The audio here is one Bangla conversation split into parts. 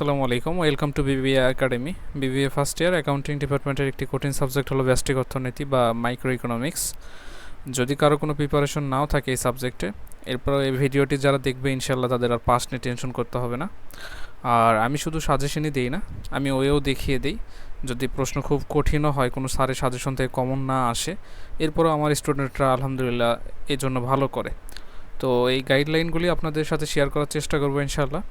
আসসালামু আলাইকুম, welcome to BBA academy BBA first year accounting ডিপার্টমেন্টের একটি কঠিন সাবজেক্ট হলো ব্যষ্টিক অর্থনীতি বা মাইক্রো ইকোনমিক্স যদি কারও কোনো প্রিপারেশন নাও থাকে এই সাবজেক্টে এরপর এই ভিডিওটি যারা দেখবে ইনশাল্লাহ তাদের আর পাস নিয়ে টেনশন করতে হবে না। আর আমি শুধু সাজেশনই দিই না, আমি ওয়েও দেখিয়ে দিই। যদি প্রশ্ন খুব কঠিনও হয়, কোনো স্যারের সাজেশন থেকে কমন না আসে, এরপরও আমার স্টুডেন্টরা আলহামদুলিল্লাহ এই জন্য ভালো করে। তো এই গাইডলাইনগুলি আপনাদের সাথে শেয়ার করার চেষ্টা করব ইনশাল্লাহ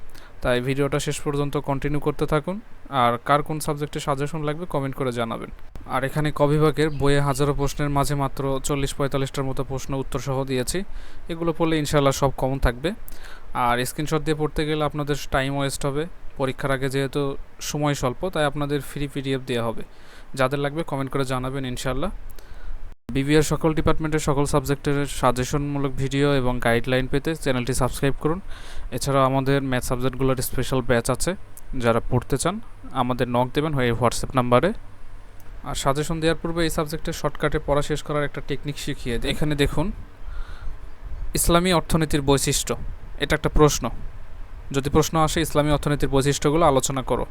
তাই ভিডিওটা শেষ পর্যন্ত কন্টিনিউ করতে থাকুন। আর কার কোন সাবজেক্টে সাজেশন লাগবে কমেন্ট করে জানাবেন। আর এখানে কবিভাগের বইয়ে হাজারো প্রশ্নের মাঝে মাত্র চল্লিশ পঁয়তাল্লিশটার মতো প্রশ্ন উত্তর সহ দিয়েছি। এগুলো পড়লে ইনশাল্লাহ সব কমন থাকবে। আর স্ক্রিনশট দিয়ে পড়তে গেলে আপনাদের টাইম ওয়েস্ট হবে। পরীক্ষার আগে যেহেতু সময় স্বল্প, তাই আপনাদের ফ্রি পিডিএফ দেওয়া হবে। যাদের লাগবে কমেন্ট করে জানাবেন ইনশাল্লাহ বিবিআর সকল ডিপার্টমেন্টের সকল সাবজেক্টের সাজেশনমূলক ভিডিও এবং গাইডলাইন পেতে চ্যানেলটি সাবস্ক্রাইব করুন। এছাড়াও আমাদের ম্যাথ সাবজেক্টগুলোর স্পেশাল ব্যাচ আছে, যারা পড়তে চান, আমাদের নক দেবেন হয়ে হোয়াটসঅ্যাপ নাম্বারে আর সাজেশন দেওয়ার পূর্বে এই সাবজেক্টের শর্টকাটে পড়া শেষ করার একটা টেকনিক শিখিয়ে এখানে দেখুন, ইসলামী অর্থনীতির বৈশিষ্ট্য। এটা একটা প্রশ্ন। যদি প্রশ্ন আসে ইসলামী অর্থনীতির বৈশিষ্ট্যগুলো আলোচনা করো।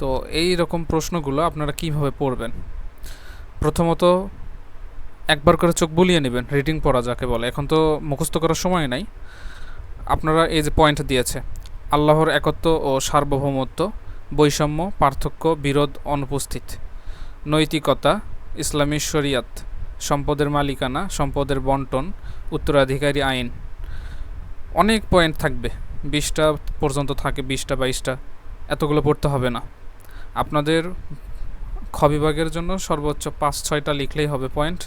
তো এই রকম প্রশ্নগুলো আপনারা কীভাবে পড়বেন? প্রথমত একবার করে চোখ বুলিয়ে নেবেন রিডিং পড়া যাকে বলে। এখন তো মুখস্থ করার সময় নাই। আপনারা এই যে পয়েন্ট দিয়েছে, আল্লাহর একত্ব ও সার্বভৌমত্ব, বৈষম্য, পার্থক্য, বিরোধ, অনুপস্থিত। নৈতিকতা, ইসলামী শরিয়াত, সম্পদের মালিকানা, সম্পদের বন্টন, উত্তরাধিকারী আইন। অনেক পয়েন্ট থাকবে, বিশটা পর্যন্ত থাকে, বিশটা, বাইশটা। এতগুলো পড়তে হবে না। আপনাদের খ বিভাগের জন্য সর্বোচ্চ পাঁচ, ছয়টা লিখলেই হবে পয়েন্ট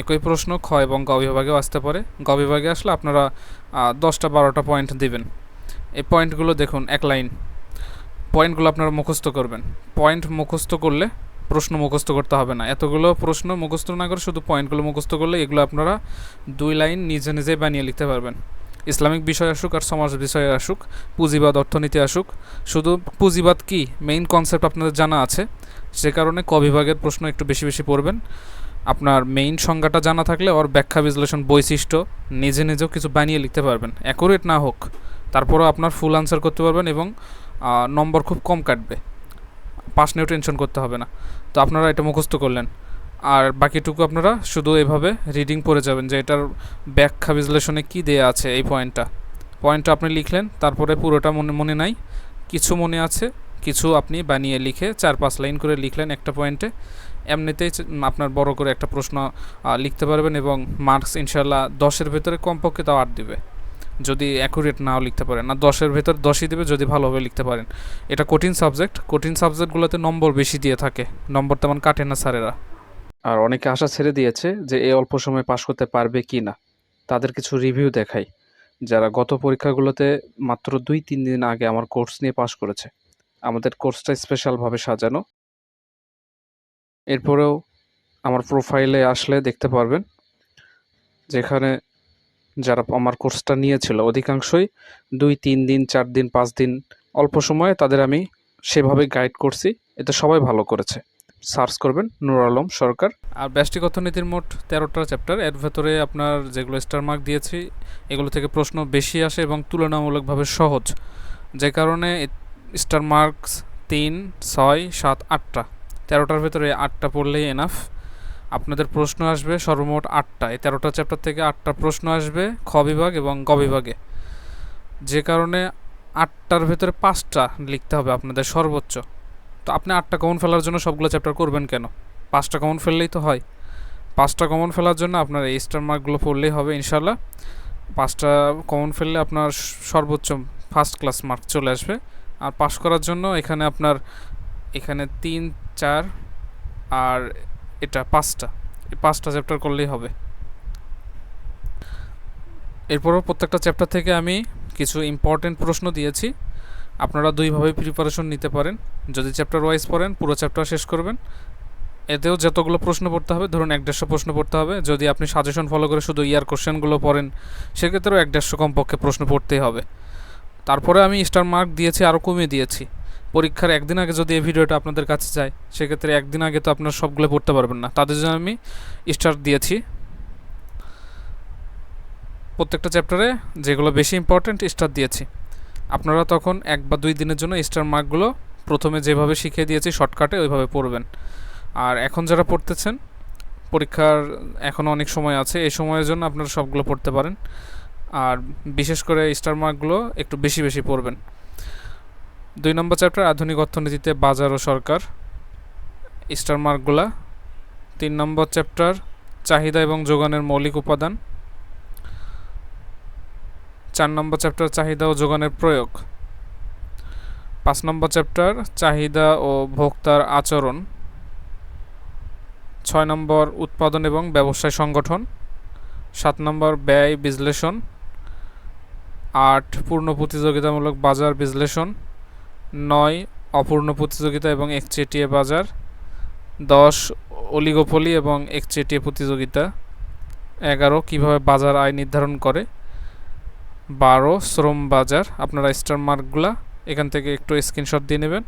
একই প্রশ্ন, খ এবং গ বিভাগেও আসতে পারে। গ বিভাগে আসলে আপনারা দশটা বারোটা পয়েন্ট দিবেন। এই পয়েন্টগুলো দেখুন, এক লাইন পয়েন্টগুলো আপনারা মুখস্থ করবেন। পয়েন্ট মুখস্থ করলে প্রশ্ন মুখস্থ করতে হবে না। এতগুলো প্রশ্ন মুখস্থ না করে শুধু পয়েন্টগুলো মুখস্থ করলে এগুলো আপনারা দুই লাইন নিজে নিজেই বানিয়ে লিখতে পারবেন। ইসলামিক বিষয় আসুক আর সমাজ বিষয়ে আসুক, পুঁজিবাদ, অর্থনীতি আসুক, শুধু পুঁজিবাদ কি? মেইন কনসেপ্ট আপনাদের জানা আছে। সে কারণে ক বিভাগের প্রশ্ন একটু বেশি বেশি পড়বেন। আপনার মেইন সংজ্ঞাটা জানা থাকলে ওর ব্যাখ্যা বিশ্লেষণ বৈশিষ্ট্য নিজে নিজেও কিছু বানিয়ে লিখতে পারবেন। অ্যাকুরেট না হোক, তারপরও আপনার ফুল আনসার করতে পারবেন এবং নম্বর খুব কম কাটবে। পাস নিয়েও টেনশন করতে হবে না। তো আপনারা এটা মুখস্থ করলেন। আর বাকিটুকু আপনারা শুধু এভাবে রিডিং পড়ে যাবেন যে এটার ব্যাখ্যা বিশ্লেষণে কী দেয়া আছে এই পয়েন্টটা পয়েন্টটা আপনি লিখলেন, তারপরে পুরোটা মনে মনে নাই। কিছু মনে আছে, কিছু আপনি বানিয়ে লিখে চার পাঁচ লাইন করে লিখলেন একটা পয়েন্টে এমনিতেই আপনার বড় করে একটা প্রশ্ন লিখতে পারবেন এবং মার্কস ইনশাল্লাহ দশের ভেতরে কমপক্ষে তাও আট দিবে। যদি অ্যাকুরেট নাও লিখতে পারেন। না দশের ভেতর দশই দেবে যদি ভালোভাবে লিখতে পারেন। এটা কঠিন সাবজেক্ট কঠিন সাবজেক্টগুলোতে নম্বর বেশি দিয়ে থাকে। নম্বর তেমন কাটে না স্যারেরা। আর অনেকে আশা ছেড়ে দিয়েছে যে এই অল্প সময় পাশ করতে পারবে কি না। তাদের কিছু রিভিউ দেখাই। যারা গত পরীক্ষাগুলোতে মাত্র দুই, তিন দিন আগে আমার কোর্স নিয়ে পাশ করেছে। আমাদের কোর্সটা স্পেশালভাবে সাজানো। এরপরেও আমার প্রোফাইলে আসলে দেখতে পারবেন যেখানে যারা আমার কোর্সটা নিয়েছিল, অধিকাংশই দুই, তিন দিন, চার দিন, পাঁচ দিন অল্প সময়ে তাদের আমি সেভাবে গাইড করছি। এতে সবাই ভালো করেছে। সার্চ করবেন নুর আলম সরকার। আর ব্যষ্টিক অর্থনীতির মোট তেরোটা চ্যাপ্টার এর ভেতরে আপনার যেগুলো স্টার মার্ক দিয়েছি, এগুলো থেকে প্রশ্ন বেশি আসে এবং তুলনামূলকভাবে সহজ। যে কারণে স্টার মার্কস তিন, ছয়, সাত, আটটা। তেরোটার ভেতরে আটটা পড়লেই এনাফ আপনাদের প্রশ্ন আসবে সর্বমোট আটটা। এই তেরোটা চ্যাপ্টার থেকে আটটা প্রশ্ন আসবে খ বিভাগ এবং গ বিভাগে। যে কারণে আটটার ভেতরে পাঁচটা লিখতে হবে আপনাদের সর্বোচ্চ। তো আপনি আটটা কমন ফেলার জন্য সবগুলো চ্যাপ্টার করবেন কেন? পাঁচটা কমন ফেললেই তো হয়। পাঁচটা কমন ফেলার জন্য আপনার এই স্টার মার্কগুলো পড়লেই হবে ইনশাল্লাহ পাঁচটা কমন ফেললে আপনার সর্বোচ্চ ফার্স্ট ক্লাস মার্ক চলে আসবে। আর পাস করার জন্য এখানে আপনার এখানে তিন, চার আর এটা পাঁচটা। পাঁচটা চ্যাপ্টার করলেই হবে। এরপরও প্রত্যেকটা চ্যাপ্টার থেকে আমি কিছু ইম্পর্টেন্ট প্রশ্ন দিয়েছি। আপনারা দুইভাবে প্রিপারেশন নিতে পারেন। যদি চ্যাপ্টার ওয়াইজ পড়েন, পুরো চ্যাপ্টার শেষ করবেন। এতেও যতগুলো প্রশ্ন পড়তে হবে, ধরুন এক দেড়শো প্রশ্ন পড়তে হবে। যদি আপনি সাজেশন ফলো করে শুধু ইয়ার কোশ্চেনগুলো পড়েন, সেক্ষেত্রেও এক দেড়শো কমপক্ষে প্রশ্ন পড়তেই হবে। তারপরে আমি স্টার মার্ক দিয়েছি, আরও কমিয়ে দিয়েছি। পরীক্ষার একদিন আগে যদি এই ভিডিওটা আপনাদের কাছে যায়, সেক্ষেত্রে একদিন আগে তো আপনার সবগুলো পড়তে পারবেন না। তাদের জন্য আমি স্টার দিয়েছি। প্রত্যেকটা চ্যাপ্টারে যেগুলো বেশি ইম্পর্ট্যান্ট স্টার দিয়েছি। আপনারা তখন এক বা দুই দিনের জন্য স্টার মার্কগুলো প্রথমে যেভাবে শিখিয়ে দিয়েছি শর্টকাটে ওইভাবে পড়বেন। আর এখন যারা পড়তেছেন, পরীক্ষার এখনও অনেক সময় আছে, এই সময়ের জন্য আপনারা সবগুলো পড়তে পারেন। আর বিশেষ করে স্টার মার্কগুলো একটু বেশি বেশি পড়বেন। দুই নম্বর চ্যাপ্টার, আধুনিক অর্থনীতিতে বাজার ও সরকার স্টার মার্কগুলা। তিন নম্বর চ্যাপ্টার, চাহিদা এবং যোগানের মৌলিক উপাদান। চার নম্বর চ্যাপ্টার, চাহিদা ও যোগানের প্রয়োগ। পাঁচ নম্বর চ্যাপ্টার, চাহিদা ও ভোক্তার আচরণ। ছয় নম্বর, উৎপাদন এবং ব্যবসায় সংগঠন। সাত নম্বর, ব্যয় বিশ্লেষণ। আট, পূর্ণ প্রতিযোগিতামূলক বাজার বিশ্লেষণ। নয়, অপূর্ণ প্রতিযোগিতা এবং একচেটিয়া বাজার। দশ অলিগোপলি এবং একচেটিয়া প্রতিযোগিতা। এগারো, কীভাবে বাজার আয় নির্ধারণ করে। বারো, শ্রম বাজার। আপনারা স্টার মার্কগুলা এখান থেকে একটু স্ক্রিনশট দিয়ে নেবেন।